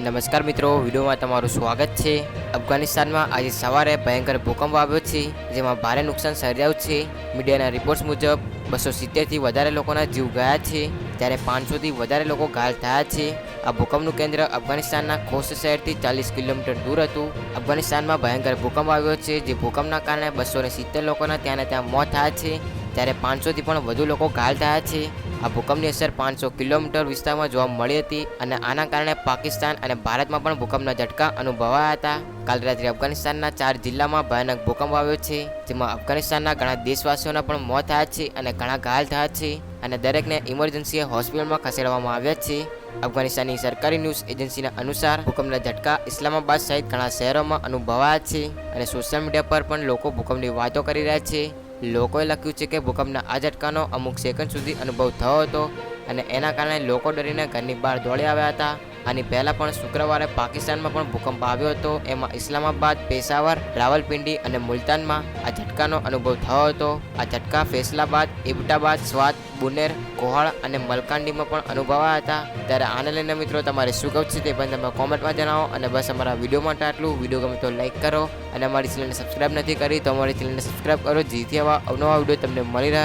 નમસ્કાર મિત્રો, વિડીયોમાં તમારું સ્વાગત છે. અફઘાનિસ્તાનમાં આજે સવારે ભયંકર ભૂકંપ આવ્યો છે, જેમાં ભારે નુકસાન સર્જાયું છે. મીડિયાના રિપોર્ટ્સ મુજબ, બસો સિત્તેરથી વધારે લોકોના જીવ ગયા છે, જ્યારે પાંચસોથી વધારે લોકો ઘાયલ થયા છે. આ ભૂકંપનું કેન્દ્ર અફઘાનિસ્તાનના ખોસ શહેરથી ચાલીસ કિલોમીટર દૂર હતું. અફઘાનિસ્તાનમાં ભયંકર ભૂકંપ આવ્યો છે, જે ભૂકંપના કારણે બસો સિત્તેર લોકોના ત્યાંને ત્યાં મોત થયા છે ત્યારે પાંચસોથી પણ વધુ લોકો ઘાયલ થયા છે. આ ભૂકંપની અસર પાંચસો કિલોમીટર વિસ્તારમાં જોવા મળી હતી અને આના કારણે પાકિસ્તાન અને ભારતમાં પણ ભૂકંપના ઝટકા અનુભવાયા હતા. કાલ રાત્રે અફઘાનિસ્તાનના ચાર જિલ્લામાં ભયાનક ભૂકંપ આવ્યો છે, જેમાં અફઘાનિસ્તાનના ઘણા દેશવાસીઓના પણ મોત થયા છે અને ઘણા ઘાયલ થયા છે અને દરેકને ઇમરજન્સી હોસ્પિટલમાં ખસેડવામાં આવ્યા છે. અફઘાનિસ્તાનની સરકારી ન્યૂઝ એજન્સીના અનુસાર, ભૂકંપના ઝટકા ઇસ્લામાબાદ સહિત ઘણા શહેરોમાં અનુભવાયા છે અને સોશિયલ મીડિયા પર પણ લોકો ભૂકંપની વાતો કરી રહ્યા છે. લોકોએ લખ્યું છે કે ભૂકંપના આ ઝટકાનો અમુક સેકન્ડ સુધી અનુભવ થયો હતો અને એના કારણે લોકો ડરીને ઘરની બહાર દોડી આવ્યા હતા. આની પહેલાં પણ શુક્રવારે પાકિસ્તાનમાં પણ ભૂકંપ આવ્યો હતો. એમાં ઇસ્લામાબાદ, પેશાવર, રાવલપિંડી અને મુલતાનમાં આ ઝટકાનો અનુભવ થયો હતો. આ ઝટકા ફેસલાબાદ, ઇબટાબાદ સ્વાત બુનેર, કોહળ અને મલકાંડીમાં પણ અનુભવાયા હતા. ત્યારે આને લઈને મિત્રો તમારે શું કહું છે તે પણ તમે કોમેન્ટમાં જણાવો અને બસ અમારા વીડિયો માટે આટલું. વીડિયો ગમે તો લાઈક કરો અને અમારી ચેનલને સબસ્ક્રાઈબ નથી કરી તો અમારી ચેનલને સબસ્ક્રાઈબ કરો, જેથી આવા અવનવા વીડિયો તમને મળી રહે.